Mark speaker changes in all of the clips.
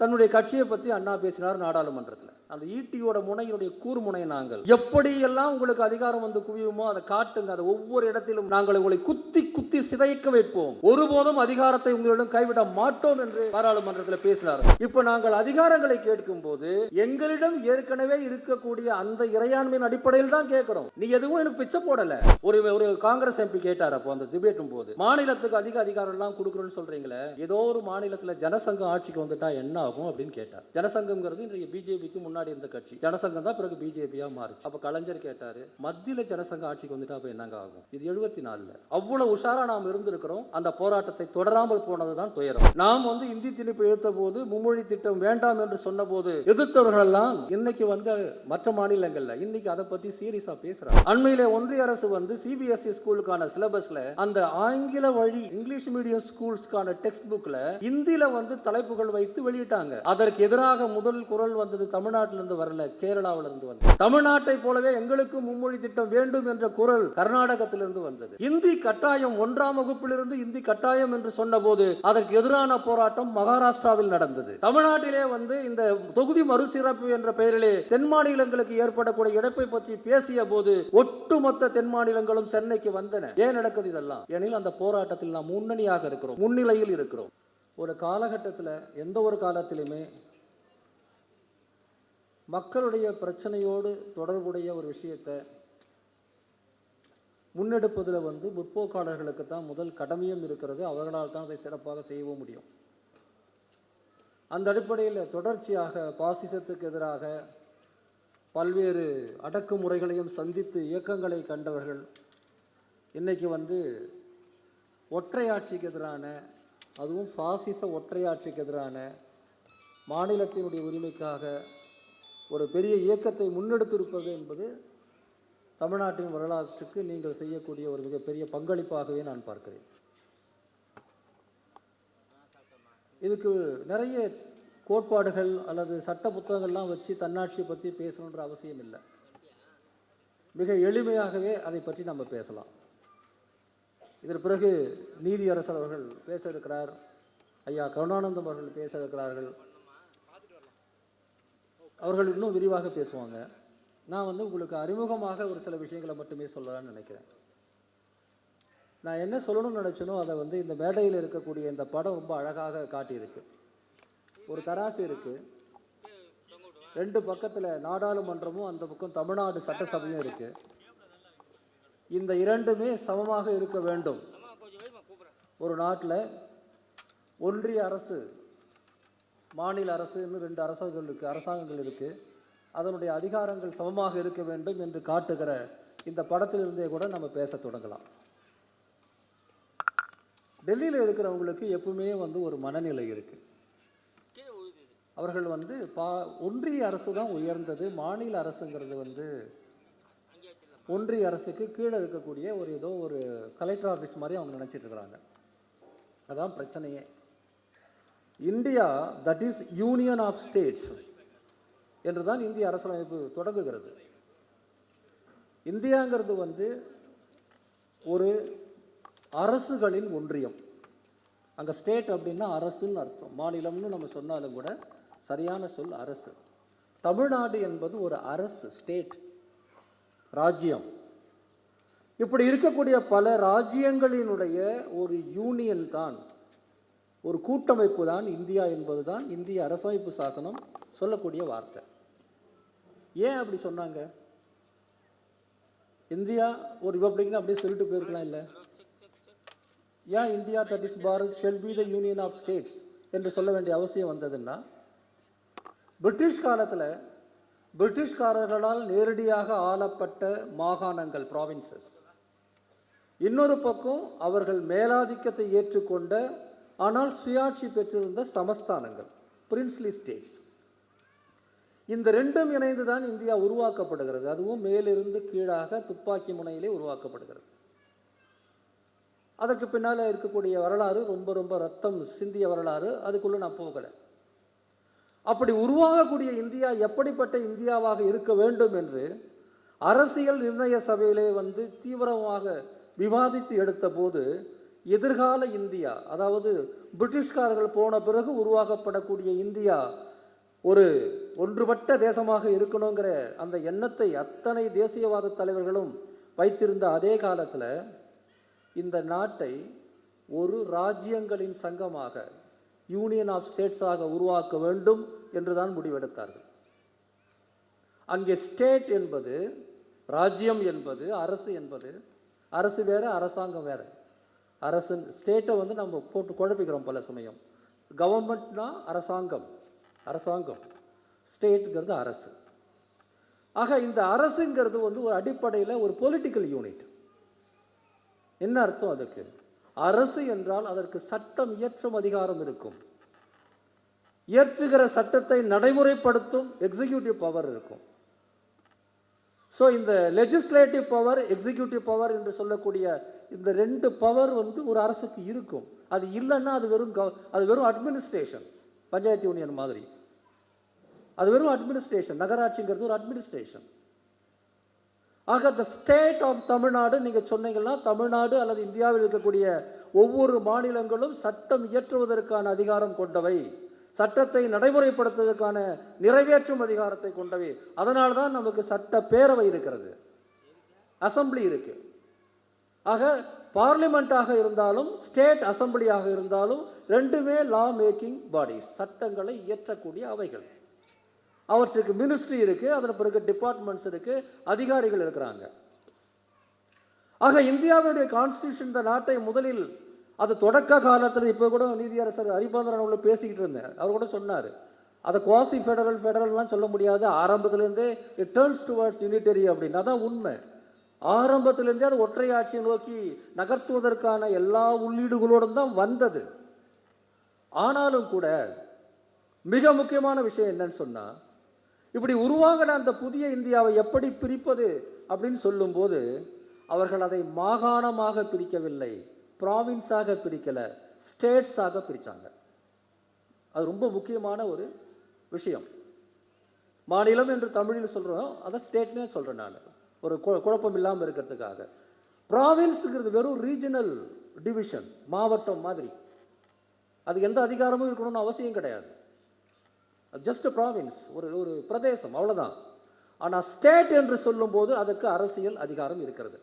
Speaker 1: தன்னுடைய கட்சியை பற்றி அண்ணா பேசினார் நாடாளுமன்றத்தில். அந்த ஈட்டியோட முனையினுடைய கூர்முனை நாங்கள். எப்படியெல்லாம் உங்களுக்கு அதிகாரம் வந்து குவியுமோ அதை காட்டுங்க. அதை ஒவ்வொரு இடத்திலும் நாங்கள் உங்களை குத்தி குத்தி சிதைக்க வைப்போம். ஒருபோதும் அதிகாரத்தை உங்களிடம் கைவிட மாட்டோம் என்று பாராளுமன்றத்தில் பேசினார். இப்ப நாங்கள் அதிகாரங்களை கேட்கும் போது எங்களிடம் ஏற்கனவே இருக்கக்கூடிய அந்த இறையாண்மையின் அடிப்படையில் தான் கேட்கிறோம். நீ எதுவும் எனக்கு பிச்சை போடல. ஒரு ஒரு காங்கிரஸ் எம்பி கேட்டார் அப்போ அந்த டிபேட்டும் போது மாநிலத்துக்கு அதிக அதிகாரம் எல்லாம் கொடுக்குறோன்னு சொல்றீங்களே ஏதோ ஒரு மாநிலத்தில் ஜனசங்கம் ஆட்சிக்கு வந்துட்டா என்ன ஆகும் அப்படின்னு கேட்டார். ஜனசங்கம்ங்கிறது இன்றைய பிஜேபிக்கு முன்னாடி முன்னாடி இருந்த கட்சி. ஜனசங்கம் தான் பிறகு பிஜேபியா மாறுச்சு. அப்ப கலைஞர் கேட்டாரு மத்தியில ஜனசங்க ஆட்சிக்கு வந்துட்டா அப்ப என்னங்க ஆகும்? இது எழுபத்தி நாலுல அவ்வளவு உஷாரா நாம் இருந்திருக்கிறோம். அந்த போராட்டத்தை தொடராமல் போனதுதான் துயரம். நாம் வந்து இந்தி திணிப்பு எதிர்த்த போது மும்மொழி திட்டம் வேண்டாம் என்று சொன்ன போது எதிர்த்தவர்கள் எல்லாம் இன்னைக்கு வந்து மற்ற மாநிலங்கள்ல இன்னைக்கு அதை பத்தி சீரியஸா பேசுறாங்க. அண்மையில ஒன்றிய அரசு வந்து சிபிஎஸ்இ ஸ்கூலுக்கான சிலபஸ்ல அந்த ஆங்கில வழி இங்கிலீஷ் மீடியம் ஸ்கூல்ஸ்க்கான டெக்ஸ்ட் புக்ல இந்தியில வந்து தலைப்புகள் வைத்து வெளியிட்டாங்க. அதற்கு எதிராக முதல் குரல் வந்தது தமிழ்நாடு தமிழ்நாட்டிலிருந்து வரல கேரளாவில இருந்து வந்தது. தமிழ்நாட்டை போலவே எங்களுக்கு மும்மொழி திட்டம் வேண்டும் என்ற குரல் கர்நாடகத்திலிருந்து வந்தது. இந்தி கட்டாயம் ஒன்றாம் வகுப்பிலிருந்து இந்தி கட்டாயம் என்று சொன்னபோது அதற்கு எதிரான போராட்டம் மகாராஷ்டிராவில் நடந்தது. தமிழ்நாட்டிலே வந்து இந்த தொகுதி மறுசீரமைப்பு என்ற பெயரிலே தென் மாநிலங்களுக்கு ஏற்படக்கூடிய இழப்பை பற்றி பேசிய போது ஒட்டுமொத்த தென் மாநிலங்களும் சென்னைக்கு வந்தன. ஏன் நடக்குது இதெல்லாம்? எனில் அந்த போராட்டத்தில் நாம் முன்னணியாக இருக்கிறோம் முன்னிலையில் இருக்கிறோம். ஒரு காலகட்டத்தில் எந்த ஒரு காலத்திலுமே மக்களுடைய பிரச்சனையோடு தொடர்புடைய ஒரு விஷயத்தை முன்னெடுப்பதில் வந்து முற்போக்காளர்களுக்கு தான் முதல் கடமையும் இருக்கிறது. அவர்களால் தான் அதை சிறப்பாக செய்யவும் முடியும். அந்த அடிப்படையில் தொடர்ச்சியாக பாசிசத்துக்கு எதிராக பல்வேறு அடக்குமுறைகளையும் சந்தித்து இயக்கங்களை கண்டவர்கள் இன்றைக்கி வந்து ஒற்றையாட்சிக்கு எதிரான அதுவும் பாசிச ஒற்றையாட்சிக்கு எதிரான மாநிலத்தினுடைய உரிமைக்காக ஒரு பெரிய இயக்கத்தை முன்னெடுத்திருப்பது என்பது தமிழ்நாட்டின் வரலாற்றுக்கு நீங்கள் செய்யக்கூடிய ஒரு மிகப்பெரிய பங்களிப்பாகவே நான் பார்க்கிறேன். இதுக்கு நிறைய கோட்பாடுகள் அல்லது சட்ட புத்தகங்கள்லாம் வச்சு தன்னாட்சியை பற்றி பேசணுன்ற அவசியம் இல்லை. மிக எளிமையாகவே அதை பற்றி நம்ம பேசலாம். இதன் பிறகு நீதியரசர் அவர்கள் பேச இருக்கிறார். ஐயா கருணானந்தம் அவர்கள் பேச இருக்கிறார்கள். அவர்கள் இன்னும் விரிவாக பேசுவாங்க. நான் வந்து உங்களுக்கு அறிமுகமாக ஒரு சில விஷயங்களை மட்டுமே சொல்லலாம்னு நினைக்கிறேன். நான் என்ன சொல்லணும்னு நினச்சனோ அதை வந்து இந்த மேடையில் இருக்கக்கூடிய இந்த படம் ரொம்ப அழகாக காட்டியிருக்கு. ஒரு தராசு இருக்குது ரெண்டு பக்கத்தில் நாடாளுமன்றமும் அந்த பக்கம் தமிழ்நாடு சட்டசபையும் இருக்குது இந்த இரண்டுமே சமமாக இருக்க வேண்டும். ஒரு நாட்டில் ஒன்றிய அரசு மாநில அரசுன்னு ரெண்டு அரசுகள் இருக்குது அரசாங்கங்கள் இருக்குது அதனுடைய அதிகாரங்கள் சமமாக இருக்க வேண்டும் என்று காட்டுகிற இந்த படத்திலிருந்தே கூட நம்ம பேச தொடங்கலாம். டெல்லியில் இருக்கிறவங்களுக்கு எப்பவுமே வந்து ஒரு மனநிலை இருக்குது அவர்கள் வந்து பா ஒன்றிய அரசு தான் உயர்ந்தது மாநில அரசுங்கிறது வந்து ஒன்றிய அரசுக்கு கீழே இருக்கக்கூடிய ஒரு ஏதோ ஒரு கலெக்டர் ஆஃபீஸ் மாதிரி அவங்க நினச்சிட்டு இருக்கிறாங்க. அதான் பிரச்சனையே. India that is union of states என்று தான் இந்திய அரசியலமைப்பு தொடங்குகிறது. இந்தியாங்கிறது வந்து ஒரு அரசுகளின் ஒன்றியம். அங்கே ஸ்டேட் அப்படின்னா அரசுன்னு அர்த்தம். மாநிலம்னு நம்ம சொன்னாலும் கூட சரியான சொல் அரசு. தமிழ்நாடு என்பது ஒரு அரசு ஸ்டேட் ராஜ்யம். இப்படி இருக்கக்கூடிய பல ராஜ்யங்களினுடைய ஒரு யூனியன் தான் ஒரு கூட்டமைப்பு தான் இந்தியா என்பது தான் இந்திய அரசமைப்பு சாசனம் சொல்லக்கூடிய வார்த்தை. ஏன் அப்படி சொன்னாங்க? இந்தியா ஒரு ரிபப்ளிக்னு அப்படியே சொல்லிட்டு போயிருக்கலாம் இல்லை? ஏன் India that is Bharat shall be the union of states என்று சொல்ல வேண்டிய அவசியம் வந்ததுன்னா பிரிட்டிஷ் காலத்தில் பிரிட்டிஷ்காரர்களால் நேரடியாக ஆளப்பட்ட மாகாணங்கள் ப்ராவின்சஸ் இன்னொரு பக்கம் அவர்கள் மேலாதிக்கத்தை ஏற்றுக்கொண்ட ஆனால் சுயாட்சி பெற்றிருந்த சமஸ்தானங்கள் பிரின்ஸ்லி ஸ்டேட்ஸ் இந்த ரெண்டும் இணைந்து தான் இந்தியா உருவாக்கப்படுகிறது. அதுவும் மேலிருந்து கீழாக துப்பாக்கி முனையிலே உருவாக்கப்படுகிறது. அதற்கு பின்னால் இருக்கக்கூடிய வரலாறு ரொம்ப ரொம்ப ரத்தம் சிந்திய வரலாறு. அதுக்குள்ளே நான் போகலை. அப்படி உருவாகக்கூடிய இந்தியா எப்படிப்பட்ட இந்தியாவாக இருக்க வேண்டும் என்று அரசியல் நிர்ணய சபையிலே வந்து தீவிரமாக விவாதித்து எடுத்த போது எதிர்கால இந்தியா அதாவது பிரிட்டிஷ்காரர்கள் போன பிறகு உருவாக்கப்படக்கூடிய இந்தியா ஒரு ஒன்றுபட்ட தேசமாக இருக்கணுங்கிற அந்த எண்ணத்தை அத்தனை தேசியவாத தலைவர்களும் வைத்திருந்த அதே காலத்தில் இந்த நாட்டை ஒரு ராஜ்யங்களின் சங்கமாக யூனியன் ஆஃப் ஸ்டேட்ஸாக உருவாக்க வேண்டும் என்றுதான் முடிவெடுத்தார்கள். அங்கே ஸ்டேட் என்பது ராஜ்யம் என்பது அரசு என்பது அரசு வேறு அரசாங்கம் வேறு. அரசு ஸ்டேட்டை வந்து நம்ம போட்டு குழப்பிக்கிறோம் பல சமயம். கவர்மெண்ட்னா அரசாங்கம். அரசாங்கம். ஸ்டேட்டுங்கிறது அரசு. ஆக இந்த அரசுங்கிறது வந்து ஒரு அடிப்படையில் ஒரு பொலிட்டிக்கல் யூனிட் என்ன அர்த்தம் அதுக்கு? அரசு என்றால் அதற்கு சட்டம் இயற்றும் அதிகாரம் இருக்கும். இயற்றுகிற சட்டத்தை நடைமுறைப்படுத்தும் எக்ஸிக்யூட்டிவ் பவர் இருக்கும். ஸோ இந்த லெஜிஸ்லேட்டிவ் பவர் எக்ஸிக்யூட்டிவ் பவர் என்று சொல்லக்கூடிய இந்த ரெண்டு பவர் வந்து ஒரு அரசுக்கு இருக்கும். அது இல்லைன்னா அது வெறும் கவ அது வெறும் அட்மினிஸ்ட்ரேஷன் பஞ்சாயத்து யூனியன் மாதிரி. அது வெறும் அட்மினிஸ்ட்ரேஷன் நகராட்சிங்கிறது ஒரு அட்மினிஸ்ட்ரேஷன் ஆக த ஸ்டேட் ஆஃப் தமிழ்நாடு நீங்கள் சொன்னீங்கன்னா தமிழ்நாடு அல்லது இந்தியாவில் இருக்கக்கூடிய ஒவ்வொரு மாநிலங்களும் சட்டம் இயற்றுவதற்கான அதிகாரம் கொண்டவை. சட்டத்தை நடைமுறைப்படுத்துவதற்கான நிறைவேற்றும் அதிகாரத்தை கொண்டவை. அதனால தான் நமக்கு சட்ட பேரவை இருக்கிறது. அசம்பிளி இருக்கு. ஆக பார்லிமெண்ட்டாக இருந்தாலும் ஸ்டேட் அசம்பிளியாக இருந்தாலும் ரெண்டுமே லா மேக்கிங் பாடிஸ் சட்டங்களை இயற்றக்கூடிய அவைகள். அவற்றுக்கு மினிஸ்ட்ரி இருக்கு அதன் பிறகு டிபார்ட்மெண்ட்ஸ் இருக்கு அதிகாரிகள் இருக்கிறாங்க. ஆக இந்தியாவுடைய கான்ஸ்டியூஷன் இந்த நாட்டை முதலில் அது தொடக்க காலத்தில் இப்போ கூட நீதியரசர் ஹரிபாந்திரன் அவர்கள் பேசிக்கிட்டு இருந்தேன். அவர் கூட சொன்னார். அதை குவாசி ஃபெடரல் ஃபெடரல்லாம் சொல்ல முடியாது. ஆரம்பத்துலேருந்தே இட் டேர்ன்ஸ் டுவர்ட்ஸ் யூனிட்டரி அப்படின்னு. அதான் உண்மை. ஆரம்பத்திலேருந்தே அது ஒற்றை ஆட்சியை நோக்கி நகர்த்துவதற்கான எல்லா உள்ளீடுகளோடும் தான் வந்தது. ஆனாலும் கூட மிக முக்கியமான விஷயம் என்னன்னு சொன்னால் இப்படி உருவாகின அந்த புதிய இந்தியாவை எப்படி பிரிப்பது அப்படின்னு சொல்லும்போது அவர்கள் அதை மாகாணமாக பிரிக்கவில்லை. ப்ராவின்ஸாக பிரிக்கலை ஸ்டேட்ஸாக பிரித்தாங்க அது ரொம்ப முக்கியமான ஒரு விஷயம். மாநிலம் என்று தமிழில் சொல்கிறோம் அதை ஸ்டேட்னே சொல்கிறேன் நான். ஒரு கு- குழப்பம் இல்லாமல் இருக்கிறதுக்காக. ப்ராவின்ஸுங்கிறது வெறும் ரீஜனல் டிவிஷன் மாவட்டம் மாதிரி. அதுக்கு எந்த அதிகாரமும் இருக்கணும்னு அவசியம் கிடையாது. ஜஸ்ட் ப்ராவின்ஸ் ஒரு ஒரு பிரதேசம் அவ்வளோதான் ஆனால் ஸ்டேட் என்று சொல்லும்போது அதுக்கு அரசியல் அதிகாரம் இருக்கிறது.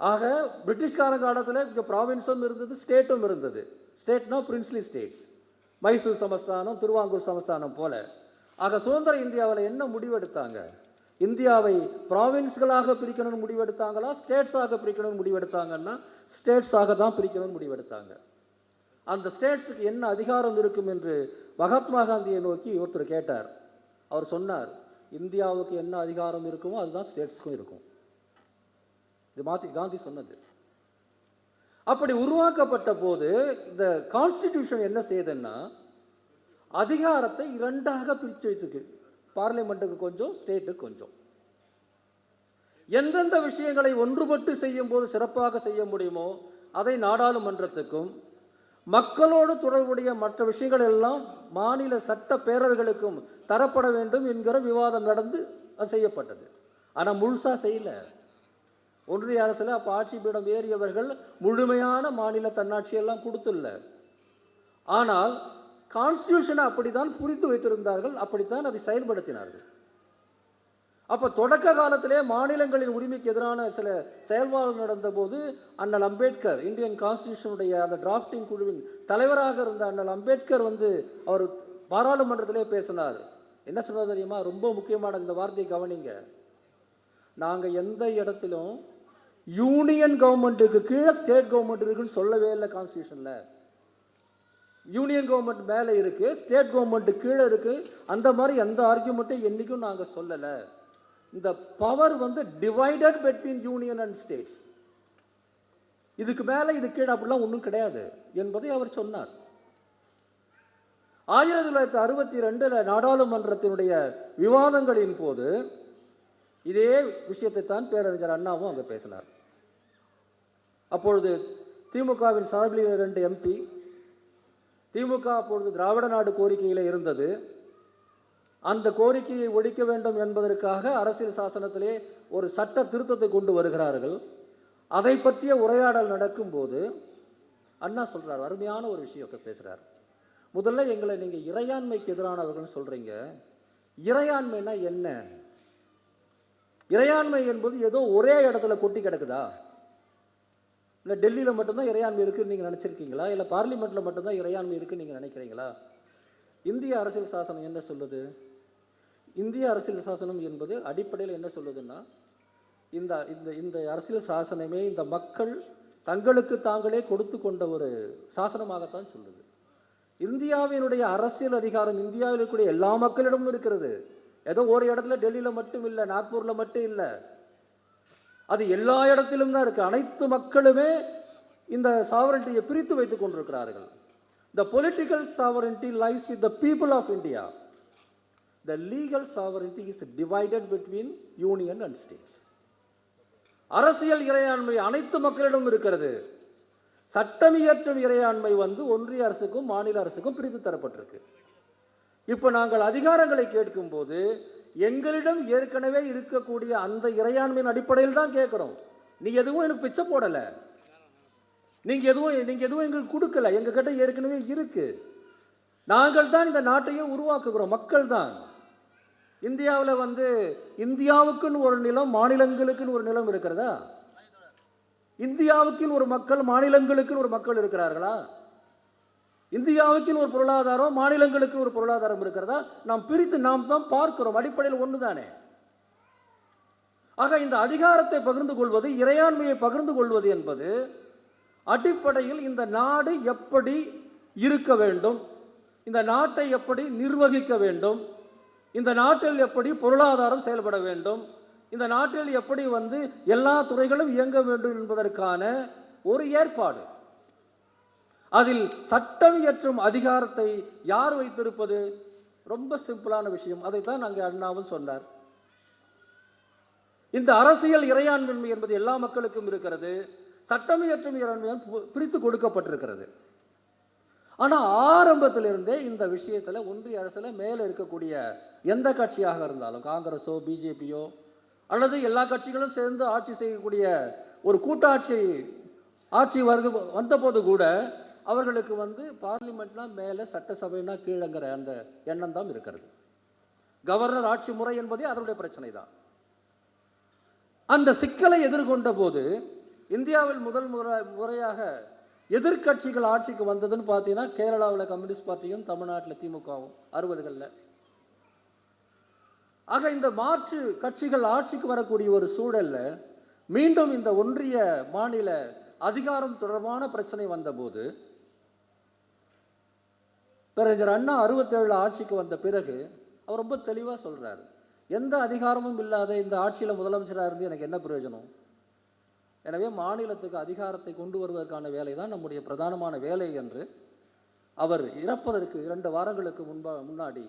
Speaker 1: ஆக பிரிட்டிஷ்கார காலத்தில் இங்கே ப்ராவின்ஸும் இருந்தது ஸ்டேட்டும் இருந்தது. ஸ்டேட்னா பிரின்ஸ்லி ஸ்டேட்ஸ் மைசூர் சமஸ்தானம் திருவாங்கூர் சமஸ்தானம் போல. ஆக சுதந்திர இந்தியாவில் என்ன முடிவெடுத்தாங்க? இந்தியாவை ப்ராவின்ஸ்களாக பிரிக்கணும்னு முடிவெடுத்தாங்களா? ஸ்டேட்ஸாக பிரிக்கணும்னு முடிவெடுத்தாங்கன்னா ஸ்டேட்ஸாக தான் பிரிக்கணும்னு முடிவெடுத்தாங்க. அந்த ஸ்டேட்ஸுக்கு என்ன அதிகாரம் இருக்கும் என்று மகாத்மா காந்தியை நோக்கி ஒருத்தர் கேட்டார். அவர் சொன்னார் இந்தியாவுக்கு என்ன அதிகாரம் இருக்குமோ அதுதான் ஸ்டேட்ஸுக்கும் இருக்கும். இது மாத்தி காந்தி சொன்னது. அப்படி உருவாக்கப்பட்ட போது இந்த கான்ஸ்டிடியூஷன் என்ன செய்யுதுன்னா அதிகாரத்தை இரண்டாக பிரித்து வச்சுக்கு பார்லிமெண்ட்டுக்கு கொஞ்சம் ஸ்டேட்டுக்கு கொஞ்சம். எந்தெந்த விஷயங்களை ஒன்றுபட்டு செய்யும் போது சிறப்பாக செய்ய முடியுமோ அதை நாடாளுமன்றத்துக்கும் மக்களோடு தொடர்புடைய மற்ற விஷயங்கள் எல்லாம் மாநில சட்ட பேரவைகளுக்கும் தரப்பட வேண்டும் என்கிற விவாதம் நடந்து அது செய்யப்பட்டது. ஆனால் முழுசாக செய்யல. ஒன்றிய அரசில் அப்போ ஆட்சி பீடம் ஏறியவர்கள் முழுமையான மாநில தன்னாட்சியெல்லாம் கொடுத்துள்ள ஆனால் கான்ஸ்டியூஷனை அப்படித்தான் புரிந்து வைத்திருந்தார்கள் அப்படித்தான் அதை செயல்படுத்தினார்கள். அப்போ தொடக்க காலத்திலே மாநிலங்களின் உரிமைக்கு எதிரான சில செயல்பாடுகள் நடந்தபோது அண்ணல் அம்பேத்கர் இந்தியன் கான்ஸ்டியூஷனுடைய அந்த டிராஃப்டிங் குழுவின் தலைவராக இருந்த அண்ணல் அம்பேத்கர் வந்து அவர் பாராளுமன்றத்திலே பேசினார். என்ன சொன்னார் தெரியுமா? ரொம்ப முக்கியமான இந்த வார்த்தையை கவனிங்க. நாங்கள் எந்த இடத்திலும் யூனியன் கவர்மெண்ட்டுக்கு கீழே ஸ்டேட் கவர்மெண்ட் இருக்குன்னு சொல்லவே இல்லை கான்ஸ்டியூஷனில் யூனியன் கவர்மெண்ட் மேலே இருக்குது ஸ்டேட் கவர்மெண்ட்டு கீழே இருக்குது அந்த மாதிரி எந்த ஆர்கியூமெண்ட்டும் என்றைக்கும் நாங்கள் சொல்லலை. இந்த பவர் வந்து divided between union and states இதுக்கு மேலே இது கீழே அப்படிலாம் ஒன்றும் கிடையாது என்பதை அவர் சொன்னார். ஆயிரத்தி தொள்ளாயிரத்தி அறுபத்தி ரெண்டில் நாடாளுமன்றத்தினுடைய விவாதங்களின் போது இதே விஷயத்தை தான் பேரறிஞர் அண்ணாவும் அங்கே பேசினார். அப்பொழுது திமுகவின் சார்பில் இரண்டு எம்பி திமுக அப்பொழுது திராவிட நாடு கோரிக்கையில் இருந்தது. அந்த கோரிக்கையை ஒழிக்க வேண்டும் என்பதற்காக அரசியல் சாசனத்திலே ஒரு சட்ட திருத்தத்தை கொண்டு வருகிறார்கள். அதை பற்றிய உரையாடல் நடக்கும்போது அண்ணா சொல்கிறார் அருமையான ஒரு விஷயத்தை பேசுகிறார் முதல்ல எங்களை நீங்கள் இறையாண்மைக்கு எதிரானவர்கள்னு சொல்கிறீங்க இறையாண்மைனா என்ன? இறையாண்மை என்பது ஏதோ ஒரே இடத்துல கொட்டி கிடக்குதா? இல்லை டெல்லியில் மட்டும்தான் இறையாண்மை இருக்குதுன்னு நீங்கள் நினச்சிருக்கீங்களா? இல்லை பார்லிமெண்ட்டில் மட்டும்தான் இறையாண்மை இருக்குதுன்னு நீங்கள் நினைக்கிறீங்களா? இந்திய அரசியல் சாசனம் என்ன சொல்லுது? இந்திய அரசியல் சாசனம் என்பது அடிப்படையில் என்ன சொல்லுதுன்னா இந்த இந்த இந்த அரசியல் சாசனமே இந்த மக்கள் தங்களுக்கு தாங்களே கொடுத்து கொண்ட ஒரு சாசனமாகத்தான் சொல்லுது. இந்தியாவினுடைய அரசியல் அதிகாரம் இந்தியாவில் இருக்கக்கூடிய எல்லா மக்களிடமும் இருக்கிறது. ஏதோ ஒரு இடத்துல டெல்லியில் மட்டும் இல்லை நாக்பூரில் மட்டும் இல்லை அது எல்லா இடத்திலும் தான் இருக்குது அனைத்து மக்களுமே இந்த சாவரண்டியை பிரித்து வைத்துக் கொண்டிருக்கிறார்கள். The political sovereignty lies with the people of India the legal sovereignty is divided between union and states அரசியல் இறையாண்மை அனைத்து மக்களிடம் இருக்கிறது. சட்டம் இயற்றும் இறையாண்மை வந்து ஒன்றிய அரசுக்கும் மாநில அரசுக்கும் பிரித்து தரப்பட்டிருக்கு. இப்போ நாங்கள் அதிகாரங்களை கேட்கும்போது எங்களிடம் ஏற்கனவே இருக்கக்கூடிய அந்த இறையாண்மையின் அடிப்படையில் தான் கேட்குறோம். நீ எதுவும் எனக்கு பிச்சை போடலை. நீங்கள் எதுவும் நீங்கள் எதுவும் எங்களுக்கு கொடுக்கல. எங்ககிட்ட ஏற்கனவே இருக்கு. நாங்கள் தான் இந்த நாட்டையும் உருவாக்குகிறோம். மக்கள் தான். இந்தியாவில் வந்து இந்தியாவுக்குன்னு ஒரு நிலம் மாநிலங்களுக்குன்னு ஒரு நிலம் இருக்கிறதா? இந்தியாவுக்குன்னு ஒரு மக்கள் மாநிலங்களுக்குன்னு ஒரு மக்கள் இருக்கிறார்களா? இந்தியாவுக்குன்னு ஒரு பொருளாதாரம் மாநிலங்களுக்கு ஒரு பொருளாதாரம் இருக்கிறதா? நாம் பிரித்து நாம் தான் பார்க்கிறோம். அடிப்படையில் ஒன்று தானே ஆக இந்த அதிகாரத்தை பகிர்ந்து கொள்வது இறையாண்மையை பகிர்ந்து கொள்வது என்பது அடிப்படையில் இந்த நாடு எப்படி இருக்க வேண்டும் இந்த நாட்டை எப்படி நிர்வகிக்க வேண்டும் இந்த நாட்டில் எப்படி பொருளாதாரம் செயல்பட வேண்டும் இந்த நாட்டில் எப்படி வந்து எல்லா துறைகளும் இயங்க வேண்டும் என்பதற்கான ஒரு ஏற்பாடு. அதில் சட்டம் இயற்றும் அதிகாரத்தை யார் வைத்திருப்பது? ரொம்ப சிம்பிளான விஷயம். அதைத்தான் அங்கே அண்ணாவும் சொன்னார். இந்த அரசியல் இறையாண்மை என்பது எல்லா மக்களுக்கும் இருக்கிறது. சட்டம் இயற்றும் இறையாண்மை பிரித்து கொடுக்கப்பட்டிருக்கிறது. ஆனால் ஆரம்பத்திலிருந்தே இந்த விஷயத்தில் ஒன்றிய அரசில் மேலே இருக்கக்கூடிய எந்த கட்சியாக இருந்தாலும் காங்கிரஸோ பிஜேபியோ அல்லது எல்லா கட்சிகளும் சேர்ந்து ஆட்சி செய்யக்கூடிய ஒரு கூட்டாட்சி ஆட்சி வருது வந்தபோது கூட அவர்களுக்கு வந்து பார்லிமெண்ட்னா மேலே சட்டசபைனா கீழங்கிற அந்த எண்ணம் தான் இருக்கிறது. கவர்னர் ஆட்சி முறை என்பதே அதனுடைய பிரச்சனை தான். அந்த சிக்கலை எதிர்கொண்ட போது இந்தியாவில் முதல் முறை முறையாக எதிர்க்கட்சிகள் ஆட்சிக்கு வந்ததுன்னு பார்த்தீங்கன்னா கேரளாவில் கம்யூனிஸ்ட் பார்ட்டியும் தமிழ்நாட்டில் திமுகவும் அறுபதுகளில். ஆக இந்த மாற்று கட்சிகள் ஆட்சிக்கு வரக்கூடிய ஒரு சூழலில் மீண்டும் இந்த ஒன்றிய மாநில அதிகாரம் தொடர்பான பிரச்சனை வந்தபோது பேரறிஞர் அண்ணா அறுபத்தேழு ஆட்சிக்கு வந்த பிறகு அவர் ரொம்ப தெளிவாக சொல்கிறார் எந்த அதிகாரமும் இல்லாத இந்த ஆட்சியில் முதலமைச்சராக இருந்து எனக்கு என்ன பிரயோஜனம்? எனவே மாநிலத்துக்கு அதிகாரத்தை கொண்டு வருவதற்கான வேலை தான் நம்முடைய பிரதானமான வேலை என்று அவர் இறப்பதற்கு இரண்டு வாரங்களுக்கு முன்பா முன்னாடி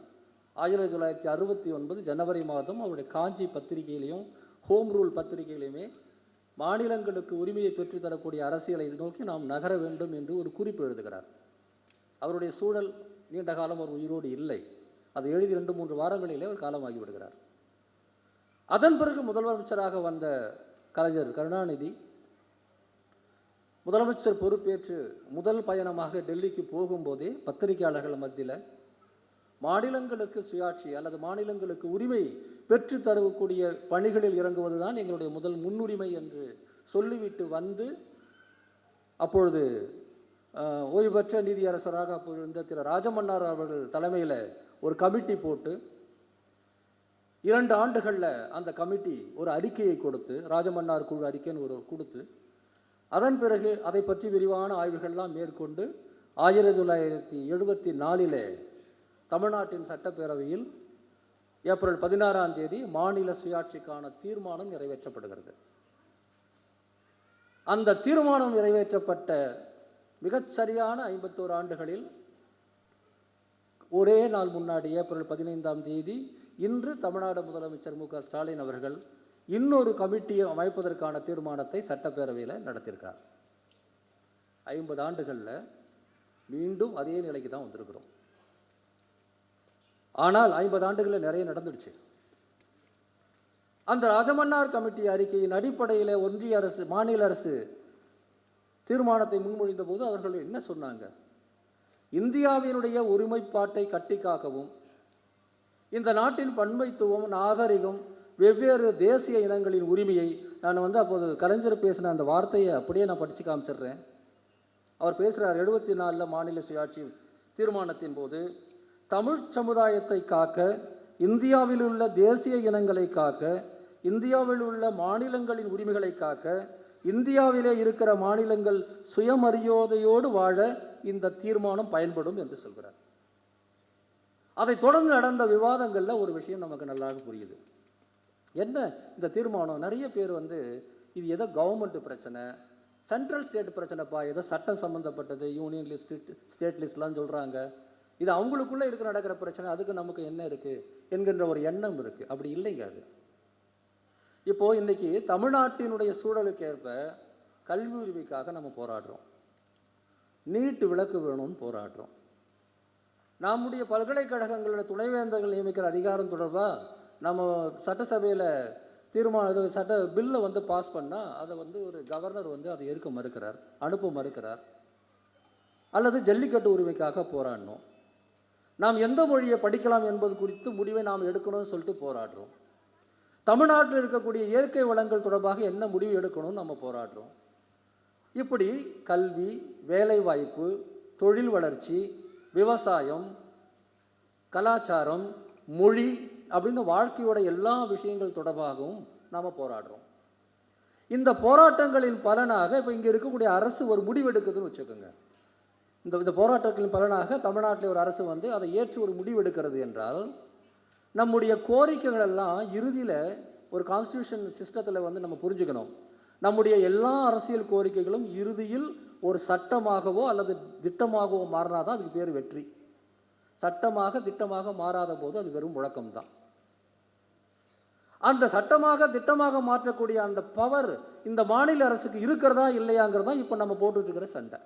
Speaker 1: ஆயிரத்தி தொள்ளாயிரத்தி அறுபத்தி ஒன்பது ஜனவரி மாதம் அவருடைய காஞ்சி பத்திரிகையிலையும் ஹோம் ரூல் பத்திரிகையிலையுமே மாநிலங்களுக்கு உரிமையை பெற்றுத்தரக்கூடிய அரசியலை நோக்கி நாம் நகர வேண்டும் என்று ஒரு குறிப்பு எழுதுகிறார். அவருடைய சூழல் நீண்ட காலம் ஒரு உயிரோடு இல்லை. அதை எழுதி ரெண்டு மூன்று வாரங்களிலே அவர் காலமாகி விடுகிறார். அதன் பிறகு முதலமைச்சராக வந்த கலைஞர் கருணாநிதி முதலமைச்சர் பொறுப்பேற்று முதல் பயணமாக டெல்லிக்கு போகும்போதே பத்திரிகையாளர்கள் மத்தியில் மாநிலங்களுக்கு சுயாட்சி அல்லது மாநிலங்களுக்கு உரிமை பெற்று தரக்கூடிய பணிகளில் இறங்குவது தான் எங்களுடைய முதல் முன்னுரிமை என்று சொல்லிவிட்டு வந்து அப்பொழுது ஓய்வு பெற்ற நீதியரசராக அப்போது இருந்த திரு ராஜமன்னார் அவர்கள் தலைமையில் ஒரு கமிட்டி போட்டு இரண்டு ஆண்டுகளில் அந்த கமிட்டி ஒரு அறிக்கையை கொடுத்து ராஜமன்னார் குழு அறிக்கைன்னு ஒரு கொடுத்து அதன் பிறகு அதை பற்றி விரிவான ஆய்வுகள்லாம் மேற்கொண்டு ஆயிரத்தி தொள்ளாயிரத்தி எழுபத்தி நாலிலே தமிழ்நாட்டின் சட்டப்பேரவையில் ஏப்ரல் பதினாறாம் தேதி மாநில சுயாட்சிக்கான தீர்மானம் நிறைவேற்றப்படுகிறது. அந்த தீர்மானம் நிறைவேற்றப்பட்ட மிகச்சரியான ஐம்பத்தோரு ஆண்டுகளில் ஒரே நாள் முன்னாடி ஏப்ரல் பதினைந்தாம் தேதி இன்று தமிழ்நாடு முதலமைச்சர் மு ஸ்டாலின் அவர்கள் இன்னொரு கமிட்டியை அமைப்பதற்கான தீர்மானத்தை சட்டப்பேரவையில் நடத்தியிருக்கார் ஐம்பது ஆண்டுகளில் மீண்டும் அதே நிலைக்கு தான் வந்திருக்கிறோம். ஆனால் ஐம்பது ஆண்டுகளில் நிறைய நடந்துடுச்சு. அந்த ராஜமன்னார் கமிட்டி அறிக்கையின் அடிப்படையில் ஒன்றிய அரசு மாநில அரசு தீர்மானத்தை முன்மொழிந்த போது அவர்கள் என்ன சொன்னாங்க? இந்தியாவினுடைய ஒருமைப்பாட்டை கட்டிக்காக்கவும் இந்த நாட்டின் பன்மைத்துவம் நாகரிகம் வெவ்வேறு தேசிய இனங்களின் உரிமையை நான் வந்து அப்போது கலைஞர் பேசின அந்த வார்த்தையை அப்படியே நான் படித்து காமிச்சிடுறேன். அவர் பேசுகிறார் எழுபத்தி நாலில் மாநில சுயாட்சி தீர்மானத்தின் போது தமிழ் சமுதாயத்தை காக்க இந்தியாவில் உள்ள தேசிய இனங்களை காக்க இந்தியாவில் உள்ள மாநிலங்களின் உரிமைகளை காக்க இந்தியாவிலே இருக்கிற மாநிலங்கள் சுயமரியாதையோடு வாழ இந்த தீர்மானம் பயன்படும் என்று சொல்கிறார். அதை தொடர்ந்து நடந்த விவாதங்களில் ஒரு விஷயம் நமக்கு நல்லாக புரியுது. என்ன? இந்த தீர்மானம். நிறைய பேர் வந்து இது ஏதோ கவர்மெண்ட் பிரச்சனை சென்ட்ரல் ஸ்டேட் பிரச்சனைப்பா ஏதோ சட்டம் சம்மந்தப்பட்டது யூனியன் லிஸ்ட் ஸ்டேட் லிஸ்ட்லாம் சொல்கிறாங்க இது அவங்களுக்குள்ளே இருக்க நடக்கிற பிரச்சனை அதுக்கு நமக்கு என்ன இருக்குது என்கின்ற ஒரு எண்ணம் இருக்குது அப்படி இல்லைங்க அது. இப்போது இன்றைக்கி தமிழ்நாட்டினுடைய சூழலுக்கு ஏற்ப கல்வி உரிமைக்காக நம்ம போராடுறோம். நீட்டு விளக்கு வேணும்னு போராடுறோம். நம்முடைய பல்கலைக்கழகங்களோட துணைவேந்தர்கள் நியமிக்கிற அதிகாரம் தொடர்பாக நம்ம சட்டசபையில் தீர்மானம் சட்ட பில்லை வந்து பாஸ் பண்ணால் அதை வந்து ஒரு கவர்னர் வந்து அதை ஏற்க மறுக்கிறார் அனுப்ப மறுக்கிறார். அல்லது ஜல்லிக்கட்டு உரிமைக்காக போராடணும். நாம் எந்த மொழியை படிக்கலாம் என்பது குறித்து முடிவை நாம் எடுக்கணும்னு சொல்லிட்டு போராடுறோம். தமிழ்நாட்டில் இருக்கக்கூடிய இயற்கை வளங்கள் தொடர்பாக என்ன முடிவு எடுக்கணும்னு நம்ம போராடுறோம். இப்படி கல்வி வேலைவாய்ப்பு தொழில் வளர்ச்சி விவசாயம் கலாச்சாரம் மொழி அப்படின்னு வாழ்க்கையோட எல்லா விஷயங்கள் தொடர்பாகவும் நாம் போராடுறோம். இந்த போராட்டங்களின் பலனாக இப்போ இங்கே இருக்கக்கூடிய அரசு ஒரு முடிவெடுக்குதுன்னு வச்சுக்கோங்க. இந்த இந்த போராட்டங்களின் பலனாக தமிழ்நாட்டில் ஒரு அரசு வந்து அதை ஏற்று ஒரு முடிவெடுக்கிறது என்றால் நம்முடைய கோரிக்கைகள் எல்லாம் இறுதியில் ஒரு கான்ஸ்டியூஷன் சிஸ்டத்தில் வந்து நம்ம புரிஞ்சுக்கணும். நம்முடைய எல்லா அரசியல் கோரிக்கைகளும் இறுதியில் ஒரு சட்டமாகவோ அல்லது திட்டமாகவோ மாறினாதான் அதுக்கு பேர் வெற்றி. சட்டமாக திட்டமாக மாறாத போது அது வெறும் முழக்கம்தான். அந்த சட்டமாக திட்டமாக மாற்றக்கூடிய அந்த பவர் இந்த மாநில அரசுக்கு இருக்கிறதா இல்லையாங்கிறது தான் இப்போ நம்ம போட்டுட்ருக்கிற சண்டை.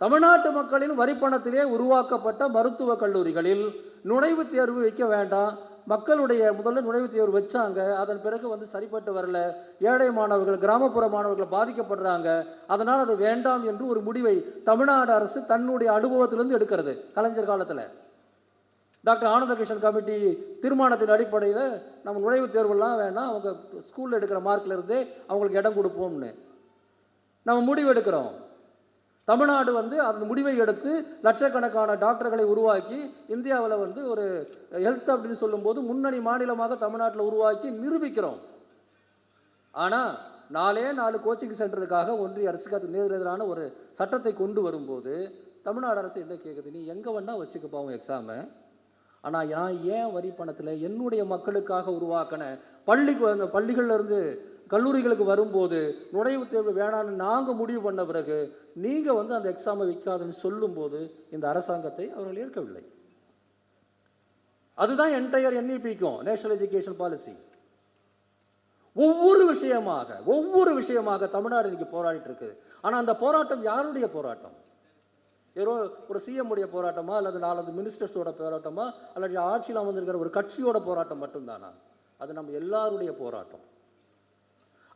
Speaker 1: தமிழ்நாட்டு மக்களின் வரிப்பணத்திலே உருவாக்கப்பட்ட மருத்துவக் கல்லூரிகளில் நுழைவுத் தேர்வு வைக்க வேண்டாம். மக்களுடைய முதல்ல நுழைவுத் தேர்வு வச்சாங்க. அதன் பிறகு வந்து சரிப்பட்டு வரல. ஏழை மாணவர்கள் கிராமப்புற மாணவர்கள் பாதிக்கப்படுறாங்க. அதனால் அது வேண்டாம் என்று ஒரு முடிவை தமிழ்நாடு அரசு தன்னுடைய அனுபவத்திலிருந்து எடுக்கிறது. கலைஞர் காலத்தில். டாக்டர் ஆனந்தகிருஷ்ணன் கமிட்டி தீர்மானத்தின் அடிப்படையில் நம்ம நுழைவுத் தேர்வுலாம் வேணாம். அவங்க ஸ்கூலில் எடுக்கிற மார்க்ல இருந்தே அவங்களுக்கு இடம் கொடுப்போம்னு. நம்ம முடிவு எடுக்கிறோம். தமிழ்நாடு வந்து அந்த முடிவை எடுத்து லட்சக்கணக்கான டாக்டர்களை உருவாக்கி இந்தியாவில் வந்து ஒரு ஹெல்த் அப்படின்னு சொல்லும்போது முன்னணி மாநிலமாக தமிழ்நாட்டில் உருவாக்கி நிரூபிக்கிறோம். ஆனால் நாலே நாலு கோச்சிங் சென்டருக்காக ஒன்றிய அரசுக்கு அது நேரெதிரான ஒரு சட்டத்தை கொண்டு வரும்போது தமிழ்நாடு அரசு என்ன கேட்குது நீ எங்கே வேணா வச்சுக்கப்பா உன் எக்ஸாமை ஆனால் நான் ஏன் வரி பணத்தில் என்னுடைய மக்களுக்காக உருவாக்கின பள்ளிக்கு அந்த பள்ளிகள்ல இருந்து கல்லூரிகளுக்கு வரும்போது நுழைவுத் தேர்வு வேணான்னு நாங்கள் முடிவு பண்ண பிறகு நீங்கள் வந்து அந்த எக்ஸாமை வைக்காதுன்னு சொல்லும்போது இந்த அரசாங்கத்தை அவர்கள் ஏற்கவில்லை. அதுதான் என்டையர் என்இபிக்கும் நேஷனல் எஜுகேஷன் பாலிசி ஒவ்வொரு விஷயமாக ஒவ்வொரு விஷயமாக தமிழ்நாடு இன்னைக்கு போராடிட்டு இருக்குது ஆனால் அந்த போராட்டம் யாருடைய போராட்டம்? ஏதோ ஒரு சிஎம் உடைய போராட்டமா அல்லது நாலஞ்சு மினிஸ்டர்ஸோட போராட்டமா அல்லது ஆட்சியில் அமர்ந்திருக்கிற ஒரு கட்சியோட போராட்டம் மட்டும்தானா? அது நம்ம எல்லாருடைய போராட்டம்.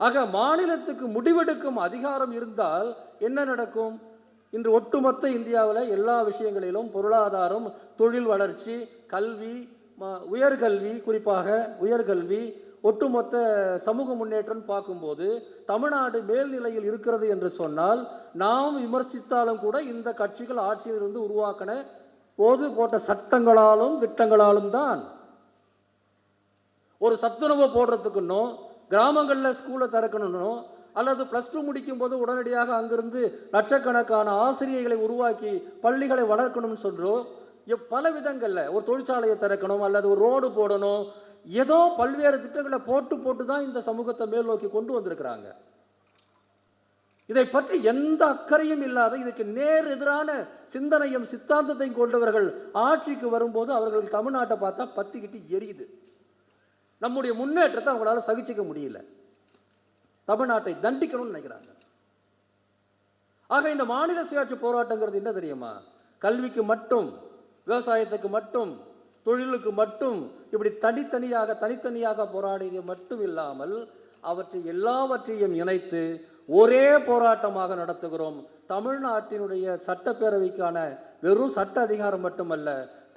Speaker 1: ஆக மாநிலத்துக்கு முடிவெடுக்கும் அதிகாரம் இருந்தால் என்ன நடக்கும்? இன்று ஒட்டுமொத்த இந்தியாவில் எல்லா விஷயங்களிலும் பொருளாதாரம் தொழில் வளர்ச்சி கல்வி ம- உயர்கல்வி குறிப்பாக உயர்கல்வி ஒட்டுமொத்த சமூக முன்னேற்றம் பார்க்கும்போது தமிழ்நாடு மேல்நிலையில் இருக்கிறது என்று சொன்னால் நாம் விமர்சித்தாலும் கூட இந்த கட்சிகள் ஆட்சியில் இருந்து உருவாக்கின போது போட்ட சட்டங்களாலும் திட்டங்களாலும் தான். ஒரு சத்துணவு போடுறதுக்குன்னோ கிராமங்களில் ஸ்கூலை திறக்கணும்னோ அல்லது ப்ளஸ் டூ முடிக்கும் போது உடனடியாக அங்கிருந்து லட்சக்கணக்கான ஆசிரியர்களை உருவாக்கி பள்ளிகளை வளர்க்கணும்னு சொல்கிறோம் பல விதங்களில். ஒரு தொழிற்சாலையை திறக்கணும் அல்லது ஒரு ரோடு போடணும். ஏதோ பல்வேறு திட்டங்களை போட்டு போட்டு தான் இந்த சமூகத்தை மேல் நோக்கி கொண்டு வந்திருக்கிறாங்க. இதை பற்றி எந்த அக்கறையும் இல்லாத இதுக்கு நேர் எதிரான சிந்தனையும் சித்தாந்தத்தையும் கொண்டவர்கள் ஆட்சிக்கு வரும்போது அவர்கள் தமிழ்நாட்டை பார்த்தா பத்திக்கிட்டு எரியுது. நம்முடைய முன்னேற்றத்தை அவங்களால சகிச்சுக்க முடியல. தமிழ்நாட்டை தண்டிக்கணும்னு நினைக்கிறாங்க. ஆக இந்த மாநில சுயாட்சி போராட்டங்கிறது என்ன தெரியுமா? கல்விக்கு மட்டும் விவசாயத்துக்கு மட்டும் தொழிலுக்கு மட்டும் இப்படி தனித்தனியாக தனித்தனியாக போராடியது மட்டும் இல்லாமல் அவற்றை எல்லாவற்றையும் இணைத்து ஒரே போராட்டமாக நடத்துகிறோம். தமிழ்நாட்டினுடைய சட்டப்பேரவைக்கான வெறும் சட்ட அதிகாரம் மட்டுமல்ல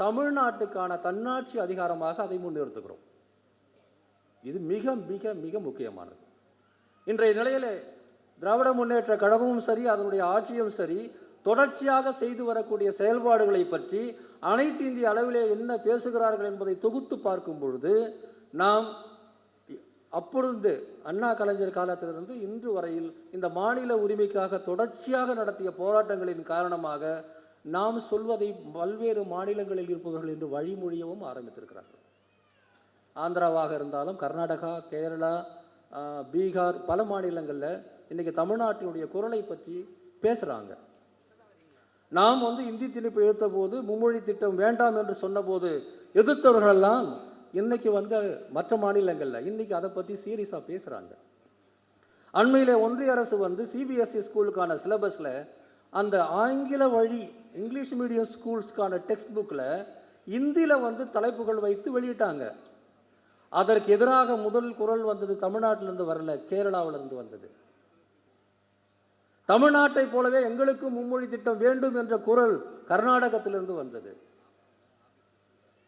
Speaker 1: தமிழ்நாட்டுக்கான தன்னாட்சி அதிகாரமாக அதை முன்னிறுத்துகிறோம். இது மிக மிக மிக முக்கியமானது. இன்றைய நிலையில் திராவிட முன்னேற்ற கழகமும் சரி அதனுடைய ஆட்சியும் சரி தொடர்ச்சியாக செய்து வரக்கூடிய செயல்பாடுகளை பற்றி அனைத்து இந்திய அளவிலே என்ன பேசுகிறார்கள் என்பதை தொகுத்து பார்க்கும் பொழுது நாம் அப்பொழுது அண்ணா கலைஞர் காலத்திலிருந்து இன்று வரையில் இந்த மாநில உரிமைக்காக தொடர்ச்சியாக நடத்திய போராட்டங்களின் காரணமாக நாம் சொல்வதை பல்வேறு மாநிலங்களில் இருப்பவர்கள் என்று வழிமொழியவும் ஆரம்பித்திருக்கிறார்கள். ஆந்திராவாக இருந்தாலும் கர்நாடகா கேரளா பீகார் பல மாநிலங்களில் இன்றைக்கி தமிழ்நாட்டினுடைய குரலை பற்றி பேசுகிறாங்க நாம் வந்து இந்தி திணிப்பு எதிர்த்த போது மும்மொழி திட்டம் வேண்டாம் என்று சொன்னபோது எதிர்த்தவர்களெல்லாம் இன்றைக்கி வந்து மற்ற மாநிலங்களில் இன்றைக்கி அதை பற்றி சீரியஸாக பேசுகிறாங்க அண்மையில் ஒன்றிய அரசு வந்து சிபிஎஸ்இ ஸ்கூலுக்கான சிலபஸில் அந்த ஆங்கில வழி இங்கிலீஷ் மீடியம் ஸ்கூல்ஸ்க்கான டெக்ஸ்ட் புக்கில் இந்தியில் வந்து தலைப்புகள் வைத்து வெளியிட்டாங்க. அதற்கு எதிராக முதல் குரல் வந்தது தமிழ்நாட்டிலிருந்து வரல கேரளாவிலிருந்து வந்தது. தமிழ்நாட்டை போலவே எங்களுக்கும் மும்மொழி திட்டம் வேண்டும் என்ற குரல் கர்நாடகத்திலிருந்து வந்தது.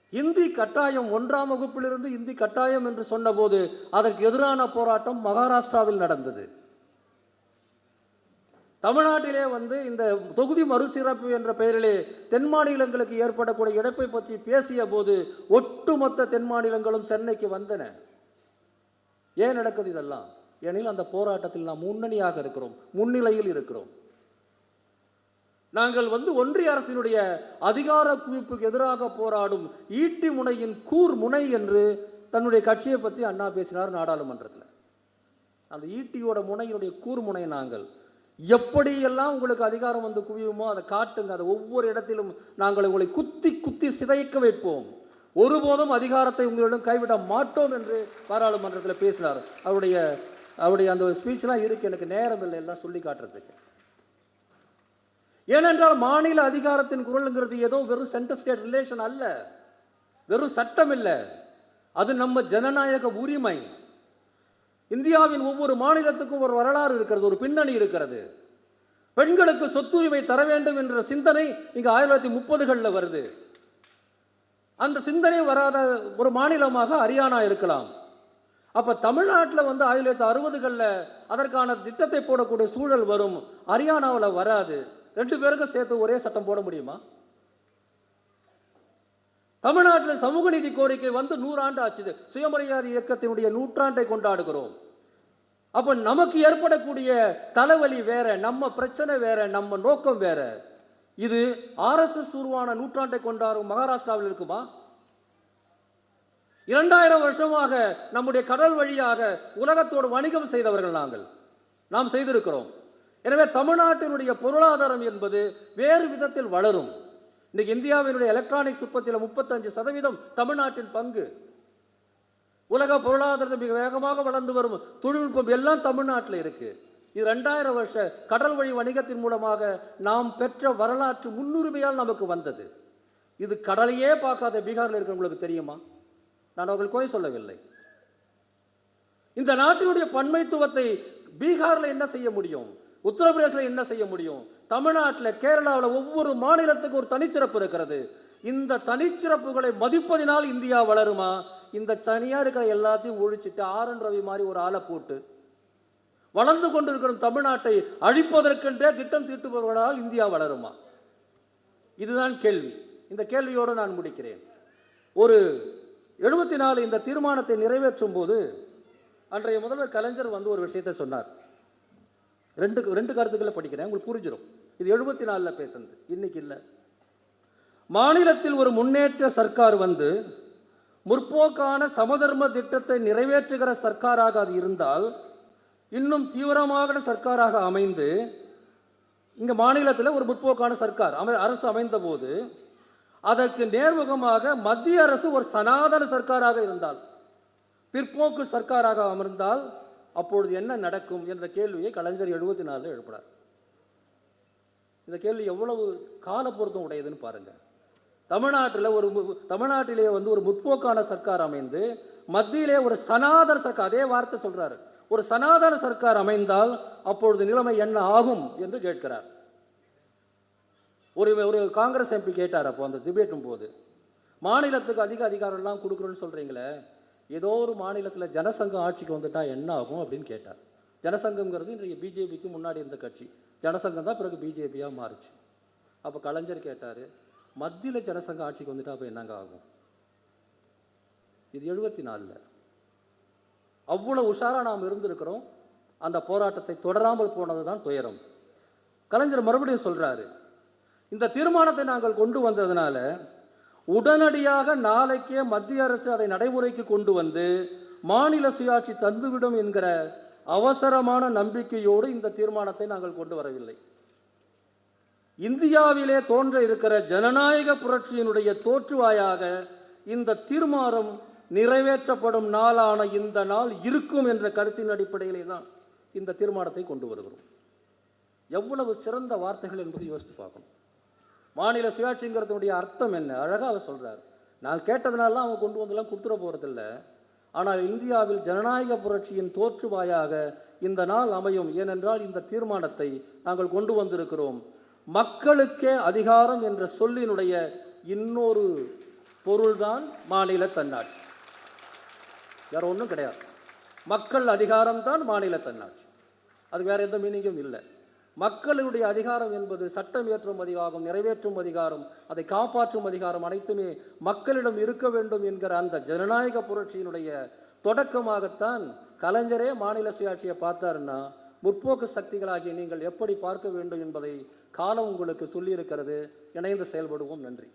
Speaker 1: இந்தி கட்டாயம் ஒன்றாம் வகுப்பிலிருந்து இந்தி கட்டாயம் என்று சொன்னபோது அதற்கு எதிரான போராட்டம் மகாராஷ்டிராவில் நடந்தது. தமிழ்நாட்டிலே வந்து இந்த தொகுதி மறுசீரமைப்பு என்ற பெயரிலே தென் மாநிலங்களுக்கு ஏற்படக்கூடிய இழப்பை பற்றி பேசிய போது ஒட்டுமொத்த தென் மாநிலங்களும் சென்னைக்கு வந்தன. ஏன் நடக்குது இதெல்லாம்? ஏனில் அந்த போராட்டத்தில் நாம் முன்னணியாக இருக்கிறோம் முன்னிலையில் இருக்கிறோம். நாங்கள் வந்து ஒன்றிய அரசினுடைய அதிகார குவிப்புக்கு எதிராக போராடும் ஈட்டி முனையின் கூர் முனை என்று தன்னுடைய கட்சியை பற்றி அண்ணா பேசினார் நாடாளுமன்றத்தில். அந்த ஈட்டியோட முனையினுடைய கூர் முனை நாங்கள். எப்படியெல்லாம் உங்களுக்கு அதிகாரம் வந்து குவியுமோ அதை காட்டுங்க. அதை ஒவ்வொரு இடத்திலும் நாங்கள் உங்களை குத்தி குத்தி சிதைக்க வைப்போம். ஒருபோதும் அதிகாரத்தை உங்களிடம் கைவிட மாட்டோம் என்று பாராளுமன்றத்தில் பேசினார். அவருடைய அவருடைய அந்த ஸ்பீச்லாம் இருக்கு. எனக்கு நேரம் இல்லை எல்லாம் சொல்லி காட்டுறதுக்கு. ஏனென்றால் மாநில அதிகாரத்தின் குரலுங்கிறது ஏதோ வெறும் சென்டர் ஸ்டேட் ரிலேஷன் அல்ல. வெறும் சட்டம் இல்லை. அது நம்ம ஜனநாயக உரிமை. இந்தியாவின் ஒவ்வொரு மாநிலத்துக்கும் ஒரு வரலாறு இருக்கிறது ஒரு பின்னணி இருக்கிறது. பெண்களுக்கு சொத்துரிமை தர வேண்டும் என்ற சிந்தனை இங்கே ஆயிரத்தி தொள்ளாயிரத்தி முப்பதுகளில் வருது. அந்த சிந்தனை வராத ஒரு மாநிலமாக ஹரியானா இருக்கலாம். அப்போ தமிழ்நாட்டில் வந்து ஆயிரத்தி தொள்ளாயிரத்தி அறுபதுகளில் அதற்கான திட்டத்தை போடக்கூடிய சூழல் வரும். ஹரியானாவில் வராது. ரெண்டு பேருக்கும் சேர்த்து ஒரே சட்டம் போட முடியுமா? தமிழ்நாட்டில் சமூக நீதி கோரிக்கை வந்து நூறாண்டு ஆச்சுது. சுயமரியாதை இயக்கத்தினுடைய நூற்றாண்டை கொண்டாடுகிறோம். அப்போ நமக்கு ஏற்படக்கூடிய தலைவலி வேற நம்ம பிரச்சனை வேற நம்ம நோக்கம் வேற. இது ஆர்எஸ்எஸ் உருவான நூற்றாண்டை கொண்டாடும் மகாராஷ்டிராவில் இருக்குமா? இரண்டாயிரம் வருஷமாக நம்முடைய கடல் வழியாக உலகத்தோடு வணிகம் செய்தவர்கள் நாங்கள். நாம் செய்திருக்கிறோம். எனவே தமிழ்நாட்டினுடைய பொருளாதாரம் என்பது வேறு விதத்தில் வளரும். இன்னைக்கு இந்தியாவினுடைய எலக்ட்ரானிக்ஸ் உற்பத்தியில் முப்பத்தஞ்சு சதவீதம் தமிழ்நாட்டின் பங்கு. உலக பொருளாதாரத்தில் மிக வேகமாக வளர்ந்து வரும் தொழில்நுட்பம் எல்லாம் தமிழ்நாட்டில் இருக்குது இது ரெண்டாயிரம் வருஷ கடல் வழி வணிகத்தின் மூலமாக நாம் பெற்ற வரலாற்று முன்னுரிமையால் நமக்கு வந்தது. இது கடலையே பார்க்காத பீகாரில் இருக்கிறவங்களுக்கு தெரியுமா? நான் அவர்கள் குறை சொல்லவில்லை. இந்த நாட்டினுடைய பன்மைத்துவத்தை பீகாரில் என்ன செய்ய முடியும்? உத்தரப்பிரதேசில் என்ன செய்ய முடியும்? தமிழ்நாட்டில் கேரளாவில் ஒவ்வொரு மாநிலத்துக்கும் ஒரு தனிச்சிறப்பு இருக்கிறது. இந்த தனிச்சிறப்புகளை மதிப்பதினால் இந்தியா வளருமா? இந்த தனியாக இருக்கிற எல்லாத்தையும் ஒழிச்சிட்டு ஆர் ரவி மாதிரி ஒரு ஆளை போட்டு வளர்ந்து கொண்டிருக்கிற தமிழ்நாட்டை அழிப்பதற்கென்றே திட்டம் தீட்டுபவர்களால் இந்தியா வளருமா? இதுதான் கேள்வி. இந்த கேள்வியோடு நான் முடிக்கிறேன். ஒரு எழுபத்தி நாலு இந்த தீர்மானத்தை நிறைவேற்றும் போது அன்றைய முதல்வர் கலைஞர் வந்து ஒரு விஷயத்தை சொன்னார். ரெண்டு ரெண்டு கருத்துக்களை படிக்கிறேன். உங்களுக்கு புரிஞ்சிடும் இது எழுபத்தி நாலில் பேசுனது. இன்னைக்கு இல்லை. மாநிலத்தில் ஒரு முன்னேற்ற சர்க்கார் வந்து முற்போக்கான சமதர்ம திட்டத்தை நிறைவேற்றுகிற சர்க்காராக அது இருந்தால் இன்னும் தீவிரமான சர்க்காராக அமைந்து இங்கே மாநிலத்தில் ஒரு முற்போக்கான சர்க்கார் அமை அரசு அமைந்த போது அதற்கு நேர்முகமாக மத்திய அரசு ஒரு சனாதன சர்க்காராக இருந்தால் பிற்போக்கு சர்க்காராக அமர்ந்தால் அப்பொழுது என்ன நடக்கும் என்ற கேள்வியை கலைஞர் எழுபத்தி நாலில் எழுப்பினார் இந்த கேள்வி எவ்வளவு கால பொருத்தம் உடையதுன்னு பாருங்க. தமிழ்நாட்டில் ஒரு தமிழ்நாட்டிலே வந்து ஒரு முற்போக்கான சர்க்கார் அமைந்து மத்தியிலே ஒரு சனாதன சர்க்கார் அதே வார்த்தை சொல்றாரு. ஒரு சனாதன சர்க்கார் அமைந்தால் அப்பொழுது நிலைமை என்ன ஆகும் என்று கேட்கிறார். ஒரு ஒரு காங்கிரஸ் எம்பி கேட்டார் அப்போ அந்த டிபேட்டும் போது மாநிலத்துக்கு அதிக அதிகாரம்லாம் கொடுக்குறோன்னு சொல்கிறீங்களே ஏதோ ஒரு மாநிலத்தில் ஜனசங்கம் ஆட்சிக்கு வந்துட்டால் என்ன ஆகும் அப்படின்னு கேட்டார். ஜனசங்கம்ங்கிறது இன்றைய பிஜேபிக்கு முன்னாடி இருந்த கட்சி. ஜனசங்கம் தான் பிறகு பிஜேபியாக மாறுச்சு. அப்போ கலைஞர் கேட்டார் மத்தியில் ஜனசங்கம் ஆட்சிக்கு வந்துட்டால் அப்போ என்னங்க ஆகும்? இது எழுபத்தி நாலில் அவ்வளோ உஷாராக நாம் இருந்திருக்கிறோம். அந்த போராட்டத்தை தொடராமல் போனது தான் துயரம். கலைஞர் மறுபடியும் சொல்கிறாரு இந்த தீர்மானத்தை நாங்கள் கொண்டு வந்ததுனால உடனடியாக நாளைக்கே மத்திய அரசு அதை நடைமுறைக்கு கொண்டு வந்து மாநில சுயாட்சி தந்துவிடும் என்கிற அவசரமான நம்பிக்கையோடு இந்த தீர்மானத்தை நாங்கள் கொண்டு வரவில்லை. இந்தியாவிலே தோன்ற இருக்கிற ஜனநாயக புரட்சியினுடைய தோற்றுவாயாக இந்த தீர்மானம் நிறைவேற்றப்படும் நாளான இந்த நாள் இருக்கும் என்ற கருத்தின் அடிப்படையிலே தான் இந்த தீர்மானத்தை கொண்டு வருகிறோம். எவ்வளவு சிறந்த வார்த்தைகள் என்பதை யோசித்து பார்க்கணும். மாநில சுயாட்சிங்கிறதுடைய அர்த்தம் என்ன? அழகாக அவர் சொல்கிறார் நான் கேட்டதுனால அவங்க கொண்டு வந்தெல்லாம் கொடுத்துட போகிறதில்ல ஆனால் இந்தியாவில் ஜனநாயக புரட்சியின் தோற்றுவாயாக இந்த நாள் அமையும். ஏனென்றால் இந்த தீர்மானத்தை நாங்கள் கொண்டு வந்திருக்கிறோம். மக்களுக்கே அதிகாரம் என்ற சொல்லினுடைய இன்னொரு பொருள்தான் மாநில தன்னாட்சி. வேற ஒன்றும் கிடையாது. மக்கள் அதிகாரம்தான் மாநில தன்னாட்சி. அது வேற எந்த மீனிங்கும் இல்லை. மக்களுடைய அதிகாரம் என்பது சட்டம் இயற்றும் அதிகாரம் நிறைவேற்றும் அதிகாரம் அதை காப்பாற்றும் அதிகாரம் அனைத்துமே மக்களிடம் இருக்க வேண்டும் என்கிற அந்த ஜனநாயக புரட்சியினுடைய தொடக்கமாகத்தான் கலைஞரே மாநில சுயாட்சியை பார்த்தாருன்னா முற்போக்கு சக்திகளாகிய நீங்கள் எப்படி பார்க்க வேண்டும் என்பதை காலம் உங்களுக்கு சொல்லியிருக்கிறது. இணைந்து செயல்படுவோம். நன்றி.